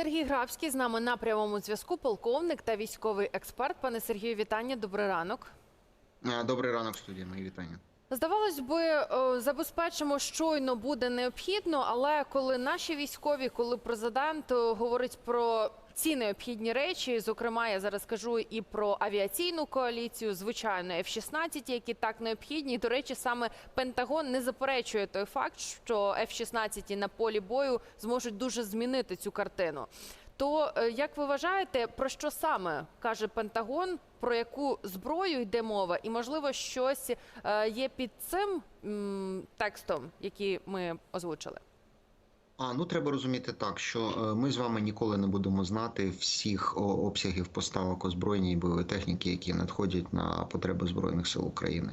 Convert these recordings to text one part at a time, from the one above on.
Сергій Грабський з нами на прямому зв'язку, полковник та військовий експерт. Пане Сергію, вітання. Добрий ранок. Добрий ранок, студія. Мої вітання. Здавалось би, е, забезпечимо щойно буде необхідно, але коли наші військові, коли президент е, говорить про ці необхідні речі, зокрема, я зараз кажу і про авіаційну коаліцію, звичайно, F-16, які так необхідні. До речі, саме Пентагон не заперечує той факт, що F-16 на полі бою зможуть дуже змінити цю картину. То е, як ви вважаєте, про що саме каже Пентагон, про яку зброю йде мова, і можливо щось е, є під цим текстом, який ми озвучили? А ну треба розуміти так, що е, ми з вами ніколи не будемо знати всіх обсягів поставок озброєння і бойової техніки, які надходять на потреби збройних сил України.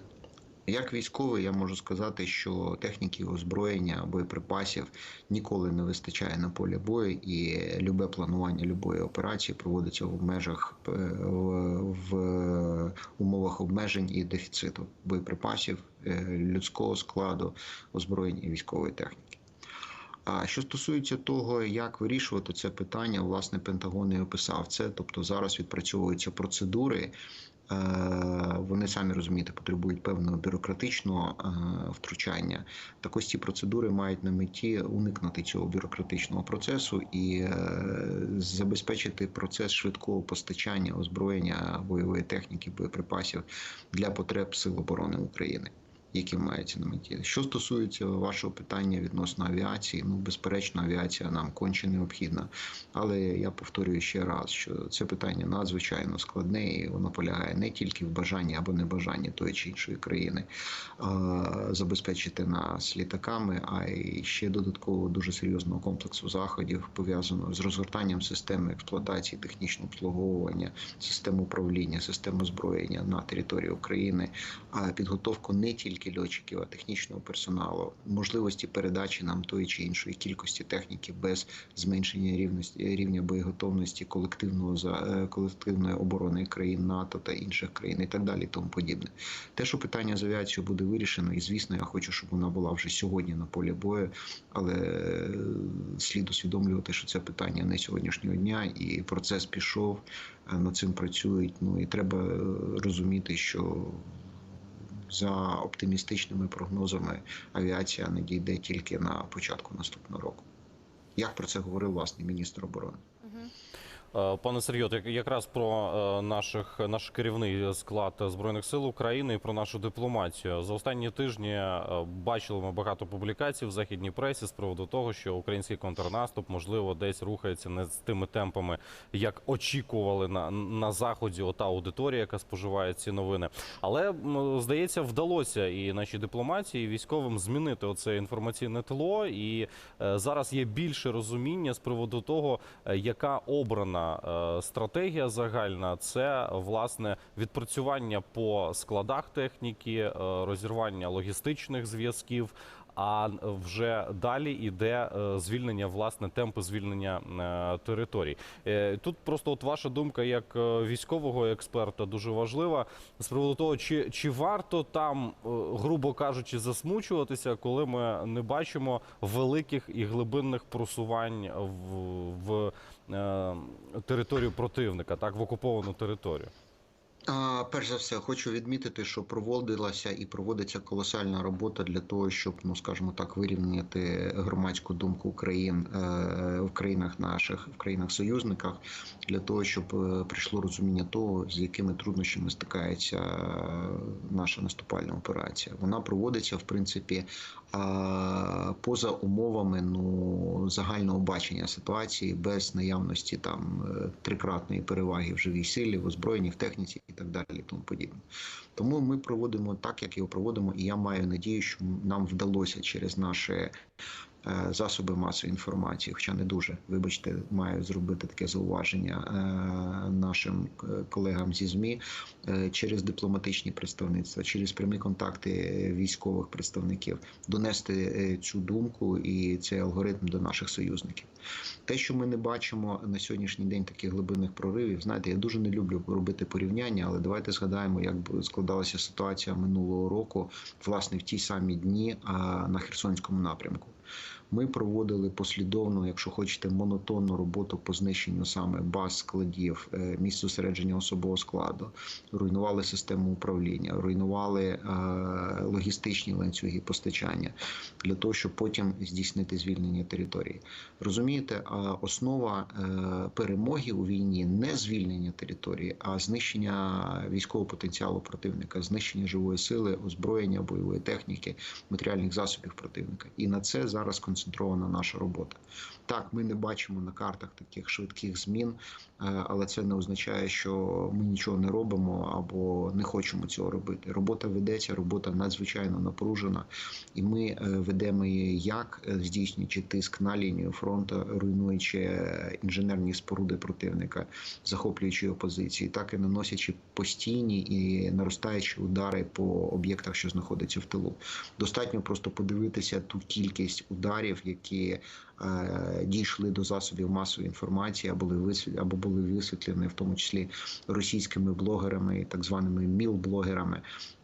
Як військовий, я можу сказати, що техніки озброєння, боєприпасів ніколи не вистачає на полі бою, і любе планування любої операції проводиться в межах е, в, умовах обмежень і дефіциту боєприпасів, е, людського складу, озброєння і військової техніки. А що стосується того, як вирішувати це питання, власне, Пентагон і описав це. Тобто зараз відпрацьовуються процедури. Е, Вони самі розумієте, потребують певного бюрократичного е, втручання. Так ось ці процедури мають на меті уникнути цього бюрократичного процесу і е, забезпечити процес швидкого постачання озброєння бойової техніки, боєприпасів для потреб Сил оборони України які маються на меті. Що стосується вашого питання відносно авіації, ну безперечно, авіація нам конче необхідна. Але я повторюю ще раз, що це питання надзвичайно складне, і воно полягає не тільки в бажанні або небажанні тої чи іншої країни забезпечити нас літаками, а й ще додатково дуже серйозного комплексу заходів пов'язаного з розгортанням системи експлуатації, технічного обслуговування, систем управління, систем озброєння на території України, а підготовку не тільки льотчиків, а технічного персоналу, можливості передачі нам тої чи іншої кількості техніки без зменшення рівності рівня боєготовності колективного за е, колективної оборони країн НАТО та інших країн, і так далі, тому подібне. Те, що питання з авіацією буде вирішено, і звісно, я хочу, щоб вона була вже сьогодні на полі бою, але е, слід усвідомлювати, що це питання не сьогоднішнього дня, і процес пішов, над цим працюють. Ну і треба е, розуміти, що за оптимістичними прогнозами авіація не дійде тільки на початку наступного року. Як про це говорив власний міністр оборони? Е, Пане Сергію, якраз про е, наших наш керівний склад збройних сил України і про нашу дипломатію за останні тижні е, бачили ми багато публікацій в західній пресі з приводу того, що український контрнаступ можливо десь рухається не з тими темпами, як очікували на, на заході. Ота аудиторія, яка споживає ці новини. Але здається, вдалося і нашій дипломатії, і військовим змінити оце інформаційне тло. І зараз є більше розуміння з приводу того, яка обрана е, стратегія загальна. Це власне відпрацювання по складах техніки, е, розірвання логістичних зв'язків. А вже далі йде е, звільнення, власне, темпи звільнення територій. Тут просто от ваша думка як військового експерта дуже важлива з приводу того, чи, чи варто там, грубо кажучи, засмучуватися, коли ми не бачимо великих і глибинних просувань в, в територію противника, так в окуповану територію. А, перш за все, хочу відмітити, що проводилася і проводиться колосальна робота для того, щоб, ну скажімо так, вирівняти громадську думку країн е, в країнах наших, в країнах союзниках, для того, щоб е, прийшло розуміння того, з якими труднощами стикається е, наша наступальна операція. Вона проводиться в принципі поза умовами ну загального бачення ситуації без наявності там е, трикратної переваги в живій силі, в озброєнні, в техніці і так далі, тому подібне. Тому ми проводимо так, як його проводимо, і я маю надію, що нам вдалося через наші е, засоби масової інформації, хоча не дуже, вибачте, маю зробити таке зауваження е, нашим е, колегам зі ЗМІ е, через дипломатичні представництва, через прямі контакти військових представників донести е, цю думку і цей алгоритм до наших союзників. Те, що ми не бачимо на сьогоднішній день таких глибинних проривів, знаєте, я дуже не люблю робити порівняння, але давайте згадаємо, як складалася ситуація минулого року, власне, в ті самі дні на Херсонському напрямку. Ми проводили послідовну, якщо хочете, монотонну роботу по знищенню саме баз складів, е, місць зосередження особового складу, руйнували систему управління, руйнували е, логістичні ланцюги постачання для того, щоб потім здійснити звільнення території. Розумієте, основа е, перемоги у війні не звільнення території, а знищення військового потенціалу противника, знищення живої сили, озброєння, бойової техніки, матеріальних засобів противника. І на це зараз концентрована наша робота. Так, ми не бачимо на картах таких швидких змін, е, але це не означає, що ми нічого не робимо або не хочемо цього робити. Робота ведеться, робота надзвичайно напружена, і ми е, ведемо її як е, здійснюючи тиск на лінію фронту, руйнуючи інженерні споруди противника, захоплюючи його позиції, так і наносячи постійні і наростаючі удари по об'єктах, що знаходяться в тилу. Достатньо просто подивитися ту кількість ударів, які е, дійшли до засобів масової інформації, або були висвіт- або були висвітлені, в тому числі російськими блогерами, так званими міл-блогерами,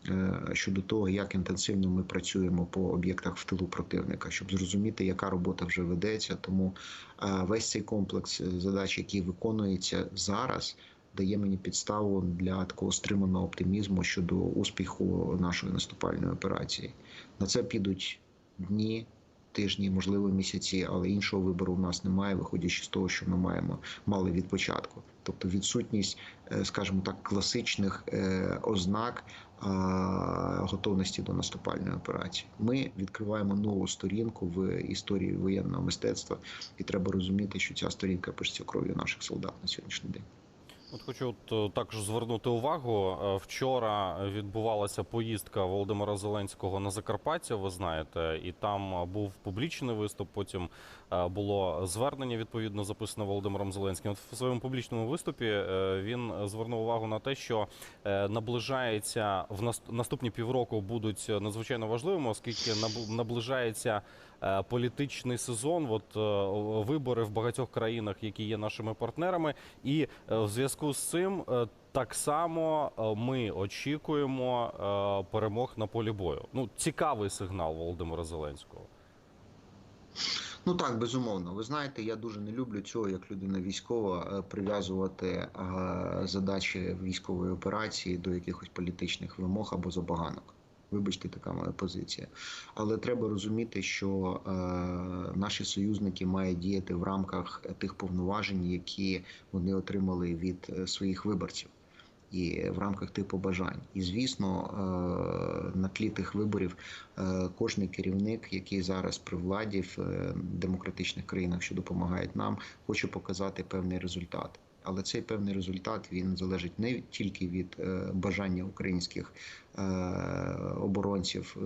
е, щодо того, як інтенсивно ми працюємо по об'єктах в тилу противника, щоб зрозуміти, яка робота вже ведеться. Тому е, весь цей комплекс е, задач, який виконується зараз. Дає мені підставу для такого стриманого оптимізму щодо успіху нашої наступальної операції. На це підуть дні, тижні, можливо, місяці, але іншого вибору в нас немає, виходячи з того, що ми маємо мали від початку. Тобто відсутність, е, скажімо так, класичних е, ознак готовності до наступальної операції. Ми відкриваємо нову сторінку в історії воєнного мистецтва, і треба розуміти, що ця сторінка пишеться кров'ю наших солдат на сьогоднішній день. От хочу от, е, також звернути увагу. е, Вчора відбувалася поїздка Володимира Зеленського на Закарпаття. Ви знаєте, і там е, був публічний виступ. Потім було звернення відповідно записане Володимиром Зеленським. От в своєму публічному виступі він звернув увагу на те, що наближається в наступні півроку будуть надзвичайно важливими, оскільки наб- наближається політичний сезон. От е, вибори в багатьох країнах, які є нашими партнерами, і е, в зв'язку з цим е, так само е, ми очікуємо е, перемог на полі бою. Ну цікавий сигнал Володимира Зеленського. Ну так, безумовно. Ви знаєте, я дуже не люблю цього, як людина військова, е, прив'язувати е, задачі військової операції до якихось політичних вимог або забаганок. Вибачте, така моя позиція. Але треба розуміти, що е, наші союзники мають діяти в рамках тих повноважень, які вони отримали від е, своїх виборців. І в рамках тих побажань. І звісно, е, на тлі тих виборів е, кожний керівник, який зараз при владі в демократичних країнах, що допомагають нам, хоче показати певний результат. Але цей певний результат він залежить не тільки від бажання українських оборонців е,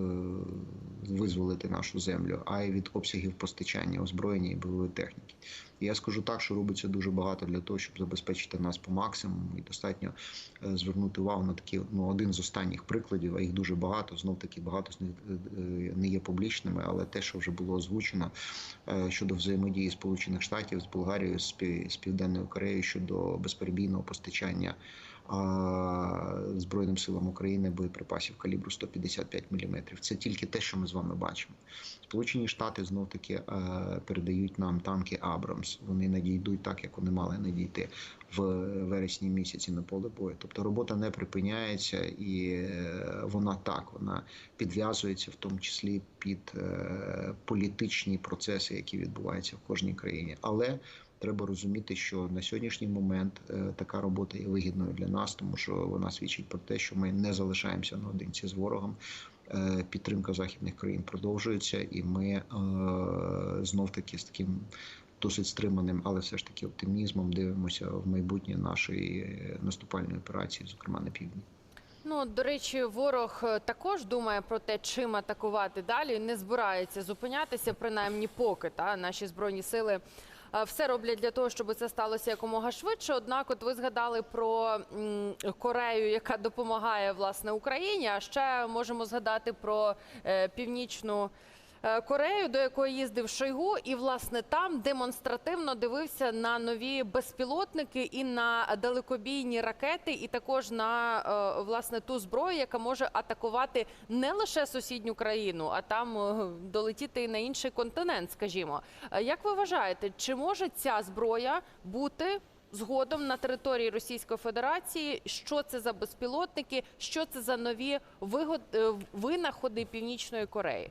визволити нашу землю, а й від обсягів постачання озброєння і бойової техніки. Я скажу так, що робиться дуже багато для того, щоб забезпечити нас по максимуму, і достатньо е, звернути увагу на такі ну один з останніх прикладів, а їх дуже багато. Знов таки багато з них е, е, не є публічними, але те, що вже було озвучено е, щодо взаємодії Сполучених Штатів з Болгарією, з Пів- Південною Кореєю щодо безперебійного постачання Збройним силам України боєприпасів калібру 155 мм. Це тільки те, що ми з вами бачимо. Сполучені Штати знов таки е, передають нам танки Абрамс. Вони надійдуть так, як вони мали надійти в вересні місяці на поле бою. Тобто робота не припиняється, і е, вона так вона підв'язується, в тому числі під е, політичні процеси, які відбуваються в кожній країні. Але треба розуміти, що на сьогоднішній момент е, така робота є вигідною для нас, тому що вона свідчить про те, що ми не залишаємося наодинці з ворогом. Е, Підтримка західних країн продовжується, і ми е, знов таки з таким досить стриманим, але все ж таки оптимізмом дивимося в майбутнє нашої наступальної операції, зокрема на півдні. Ну, до речі, ворог також думає про те, чим атакувати далі. Не збирається зупинятися, принаймні поки та наші збройні сили все роблять для того, щоб це сталося якомога швидше. Однак, от ви згадали про Корею, яка допомагає власне Україні. А ще можемо згадати про е, північну. Е, Корею, до якої їздив Шойгу, і власне там демонстративно дивився на нові безпілотники і на далекобійні ракети, і також на е, власне ту зброю, яка може атакувати не лише сусідню країну, а там е, долетіти і на інший континент. Скажімо, як ви вважаєте, чи може ця зброя бути? Згодом на території Російської Федерації, що це за безпілотники, що це за нові вигод... винаходи Північної Кореї?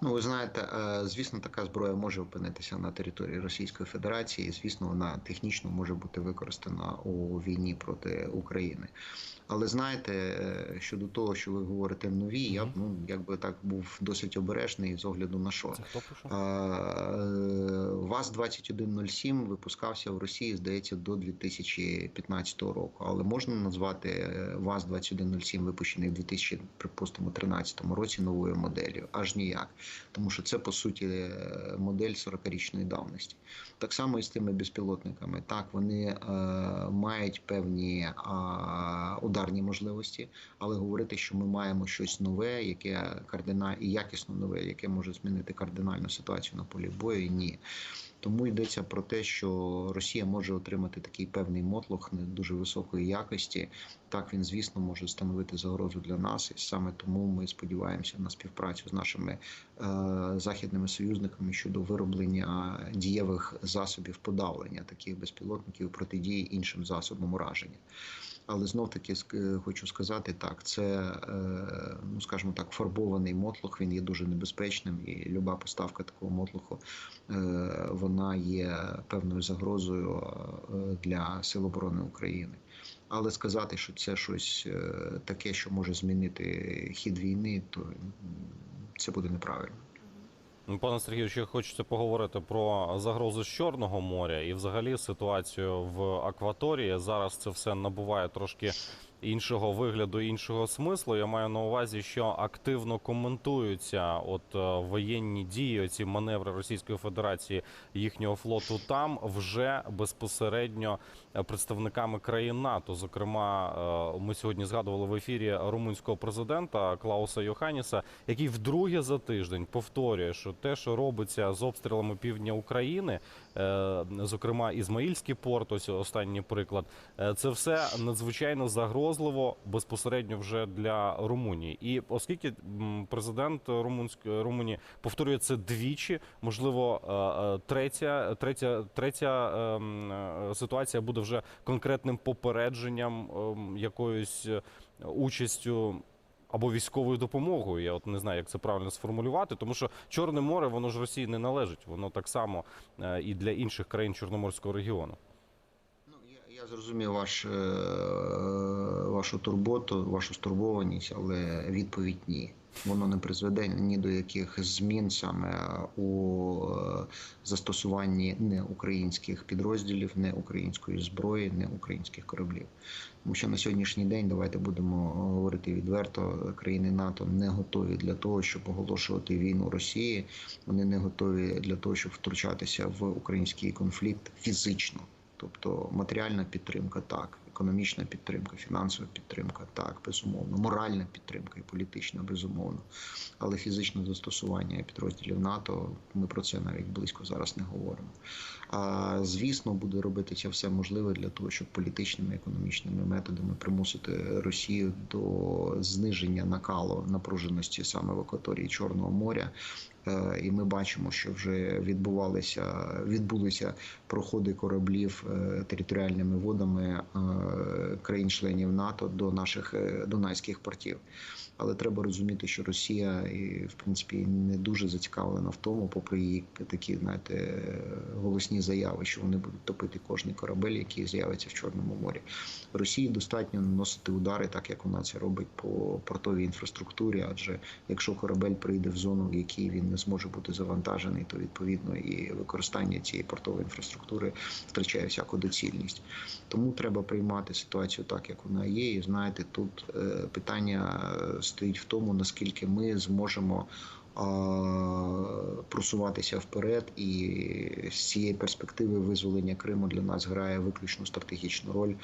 Ну, ви знаєте, е, звісно, така зброя може опинитися на території Російської Федерації. і, Звісно, вона технічно може бути використана у війні проти України. Але знаєте, е, щодо того, що ви говорите нові, я б ну якби так був досить обережний з огляду на що. Пише? ВАЗ 2107 випускався в Росії, здається, до 2015 року. Але можна назвати е, ВАЗ 2107 випущений в 2000, припустимо, 13 році новою моделлю? Аж ніяк. Тому що це по суті е, модель 40-річної давності. Так само і з тими безпілотниками. Так, вони е, мають певні е, ударні можливості, але говорити, що ми маємо щось нове, яке кардинально і якісно нове, яке може змінити кардинальну ситуацію на полі бою, ні. Тому йдеться про те, що Росія може отримати такий певний мотлох не дуже високої якості. Так він, звісно, може становити загрозу для нас, і саме тому ми сподіваємося на співпрацю з нашими е, західними союзниками щодо вироблення дієвих засобів подавлення таких безпілотників протидії іншим засобам ураження. Але знов таки ск- хочу сказати так: це, е, ну скажімо так, фарбований мотлох. Він є дуже небезпечним, і люба поставка такого мотлоху е, вона є певною загрозою е, для Сил оборони України. Але сказати, що це щось е, таке, що може змінити хід війни, то це буде неправильно. Ну, Пане Сергію, ще хочеться поговорити про загрози з Чорного моря і взагалі ситуацію в акваторії. Зараз це все набуває трошки іншого вигляду, іншого смислу. Я маю на увазі, що активно коментуються от е, воєнні дії, ці маневри Російської Федерації їхнього флоту там вже безпосередньо е, представниками країн НАТО. Зокрема, е, ми сьогодні згадували в ефірі румунського президента Клауса Йоханіса, який вдруге за тиждень повторює, що те, що робиться з обстрілами півдня України, зокрема Ізмаїльський порт, ось останній приклад, е, це все надзвичайно загрозливо безпосередньо вже для Румунії. І оскільки президент Румунської Румунії повторює це двічі, можливо, е, е, третя, третя, третя е, м, е, ситуація буде вже конкретним попередженням, ем, якоюсь е, участю або військовою допомогою. Я от не знаю, як це правильно сформулювати, тому що Чорне море, воно ж Росії не належить. Воно так само е, і для інших країн Чорноморського регіону. Зрозумів ваш, е, вашу турботу, вашу стурбованість, але відповідь ні. Воно не призведе ні до яких змін саме у е, застосуванні не українських підрозділів, не української зброї, не українських кораблів. Тому що на сьогоднішній день давайте будемо говорити відверто. Країни НАТО не готові для того, щоб оголошувати війну Росії. Вони не готові для того, щоб втручатися в український конфлікт фізично. Тобто матеріальна підтримка, так, економічна підтримка, фінансова підтримка, так, безумовно, моральна підтримка і політична, безумовно. Але фізичне застосування підрозділів НАТО, ми про це навіть близько зараз не говоримо. А звісно, буде робитися все можливе для того, щоб політичними економічними методами примусити Росію до зниження накалу напруженості саме в акваторії Чорного моря. Е, І ми бачимо, що вже відбувалися відбулися проходи кораблів е, територіальними водами е, країн-членів НАТО до наших дунайських портів. Але треба розуміти, що Росія і в принципі не дуже зацікавлена в тому, попри її такі знаєте голосні заяви, що вони будуть топити кожний корабель, який з'явиться в Чорному морі. Росії достатньо наносити удари, так як вона це робить по портовій інфраструктурі. Адже якщо корабель прийде в зону, в якій він не зможе бути завантажений, то відповідно і використання цієї портової інфраструктури втрачає всяку доцільність. Тому треба приймати ситуацію так, як вона є. І знаєте, тут е, питання е, стоїть в тому, наскільки ми зможемо просуватися вперед, і з цієї перспективи визволення Криму для нас грає виключно стратегічну роль,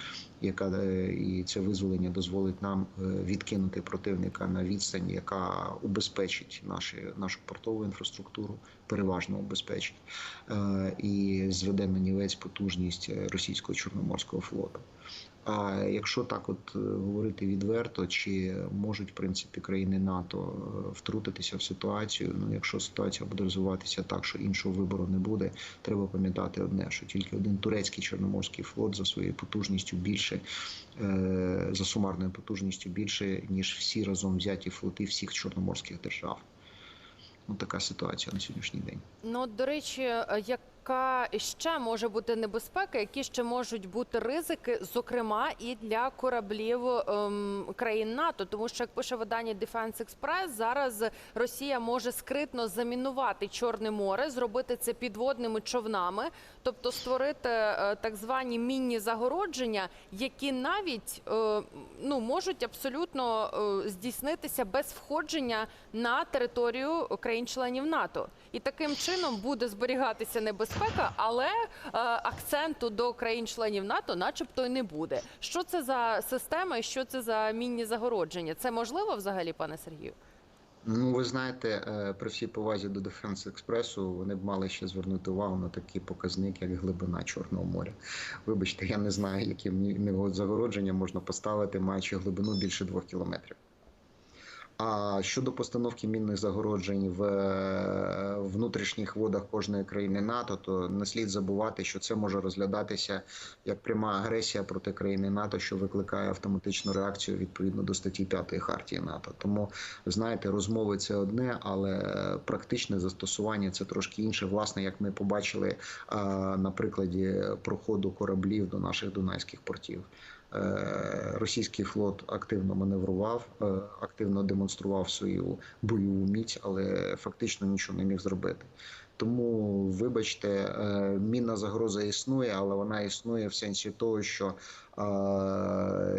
яка е, і це визволення дозволить нам е, відкинути противника на відстань, яка убезпечить наші, нашу портову інфраструктуру, переважно убезпечить, е, і зведе на нівець потужність російського чорноморського флоту. А якщо так от е, говорити відверто, чи можуть в принципі країни НАТО е, втрутитися в ситуацію? Ну, якщо ситуація буде розвиватися так, що іншого вибору не буде, треба пам'ятати одне, що тільки один турецький чорноморський флот за своєю потужністю більше е, за сумарною потужністю більше ніж всі разом взяті флоти всіх чорноморських держав. Ну така ситуація на сьогоднішній день. Ну, до речі, е, яка ще може бути небезпека, які ще можуть бути ризики, зокрема і для кораблів ем, країн НАТО, тому що як пише видання Defense Express, зараз Росія може скритно замінувати Чорне море, зробити це підводними човнами, тобто створити е, так звані мінні загородження, які навіть е, ну можуть абсолютно е, здійснитися без входження на територію країн-членів НАТО, і таким чином буде зберігатися небезпека, але е, акценту до країн-членів НАТО, начебто, й не буде. Що це за система і що це за мінні загородження? Це можливо взагалі, пане Сергію? Ну, ви знаєте, е, при всій повазі до Дефенс Експресу вони б мали ще звернути увагу на такий показник, як глибина Чорного моря. Вибачте, я не знаю, які загородження можна поставити, маючи глибину більше двох кілометрів. А щодо постановки мінних загороджень в е, внутрішніх водах кожної країни НАТО, то не слід забувати, що це може розглядатися як пряма агресія проти країни НАТО, що викликає автоматичну реакцію відповідно до статті 5 Хартії НАТО. Тому знаєте, розмови це одне, але практичне застосування це трошки інше. Власне, як ми побачили на прикладі проходу кораблів до наших дунайських портів. Е, Російський флот активно маневрував, е, активно демонстрував свою бойову міць, але фактично нічого не міг зробити. Тому, вибачте, е, мінна загроза існує, але вона існує в сенсі того, що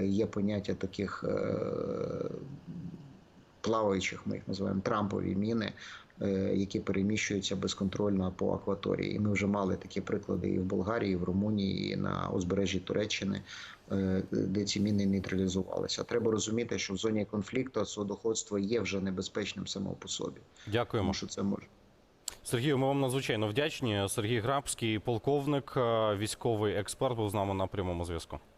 є поняття таких плаваючих, ми їх називаємо трампові міни, які переміщуються безконтрольно по акваторії. І ми вже мали такі приклади і в Болгарії, і в Румунії, і на узбережжі Туреччини, е, де ці міни нейтралізувалися. Треба розуміти, що в зоні конфлікту судоходство є вже небезпечним само по собі, Дякуємо. тому що це може. Сергію, ми вам надзвичайно вдячні. Сергій Грабський, полковник, е, військовий експерт, був з нами на прямому зв'язку.